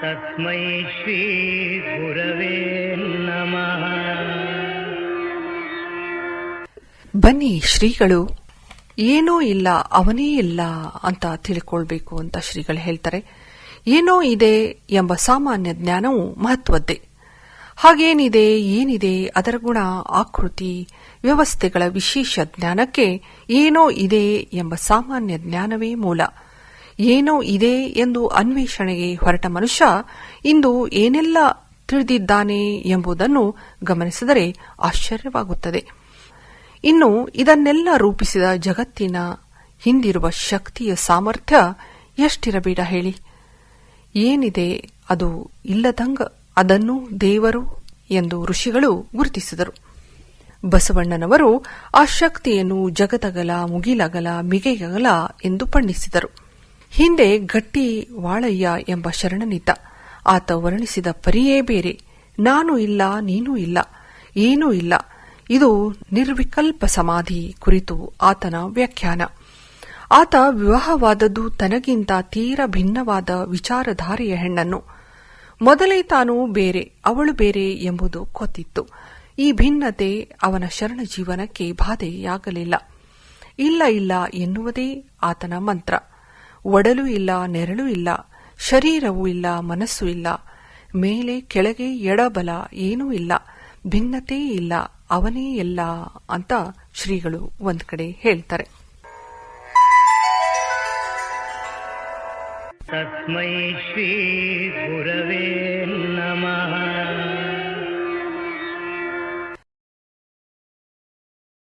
तस्मै श्रीगुरवे नमः ಬನ್ನಿ ಶ್ರೀಗಳು ಏನೋ ಇಲ್ಲ ಅವನೇ ಇಲ್ಲ ಅಂತ ತಿಳ್ಕೊಳ್ಬೇಕು ಅಂತ ಶ್ರೀಗಳು ಹೇಳ್ತಾರೆ ಏನೋ ಇದೆ ಎಂಬ ಸಾಮಾನ್ಯ ಜ್ಞಾನವು ಮಹತ್ವದ್ದೇ ಹಾಗೇನಿದೆ ಏನಿದೆ ಅದರ ಗುಣ ಆಕೃತಿ ವ್ಯವಸ್ಥೆಗಳ ವಿಶೇಷ ಜ್ಞಾನಕ್ಕೆ ಏನೋ ಇದೆ ಎಂಬ ಸಾಮಾನ್ಯ ಜ್ಞಾನವೇ ಮೂಲ ಏನೋ ಇದೆ ಎಂದು ಅನ್ವೇಷಣೆಗೆ ಹೊರಟ ಮನುಷ್ಯ ಇಂದು ಏನೆಲ್ಲ ತಿಳಿದಿದ್ದಾನೆ ಎಂಬುದನ್ನು ಗಮನಿಸಿದರೆ ಆಶ್ಚರ್ಯವಾಗುತ್ತದೆ. ಇನ್ನು ಇದನ್ನೆಲ್ಲ ರೂಪಿಸಿದ ಜಗತ್ತಿನ ಹಿಂದಿರುವ ಶಕ್ತಿಯ ಸಾಮರ್ಥ್ಯ ಎಷ್ಟಿರಬೇಡ ಹೇಳಿ. ಏನಿದೆ ಅದು ಇಲ್ಲದಂಗ ಅದನ್ನು ದೇವರು ಎಂದು ಋಷಿಗಳು ಗುರುತಿಸಿದರು. ಬಸವಣ್ಣನವರು ಆ ಶಕ್ತಿಯನ್ನು ಜಗದಗಲ, ಮುಗಿಲಗಲ, ಮಿಗೆಗಲ ಎಂದು ಬಣ್ಣಿಸಿದರು. ಹಿಂದೆ ಗಟ್ಟಿ ವಾಳಯ್ಯ ಎಂಬ ಶರಣನಿದ್ದ. ಆತ ವರ್ಣಿಸಿದ ಪರಿಯೇ ಬೇರೆ. ನಾನು ಇಲ್ಲ, ನೀನೂ ಇಲ್ಲ, ಏನೂ ಇಲ್ಲ. ಇದು ನಿರ್ವಿಕಲ್ಪ ಸಮಾಧಿ ಕುರಿತು ಆತನ ವ್ಯಾಖ್ಯಾನ. ಆತ ವಿವಾಹವಾದದ್ದು ತನಗಿಂತ ತೀರ ಭಿನ್ನವಾದ ವಿಚಾರಧಾರೆಯ ಹೆಣ್ಣನ್ನು. ಮೊದಲೇ ತಾನು ಬೇರೆ, ಅವಳು ಬೇರೆ ಎಂಬುದು ಗೊತ್ತಿತ್ತು. ಈ ಭಿನ್ನತೆ ಅವನ ಶರಣ ಜೀವನಕ್ಕೆ ಬಾಧೆಯಾಗಲಿಲ್ಲ. ಇಲ್ಲ ಇಲ್ಲ ಎನ್ನುವುದೇ ಆತನ ಮಂತ್ರ. ಒಡಲು ಇಲ್ಲ, ನೆರಳು ಇಲ್ಲ, ಶರೀರವೂ ಇಲ್ಲ, ಮನಸ್ಸು ಇಲ್ಲ, ಮೇಲೆ ಕೆಳಗೆ ಎಡಬಲ ಏನೂ ಇಲ್ಲ, ಭಿನ್ನತೆ ಇಲ್ಲ, ಅವನೇ ಇಲ್ಲ ಅಂತ ಶ್ರೀಗಳು ಒಂದ್ ಕಡೆ ಹೇಳ್ತಾರೆ. ತತ್ಮೈ ಶ್ರೀ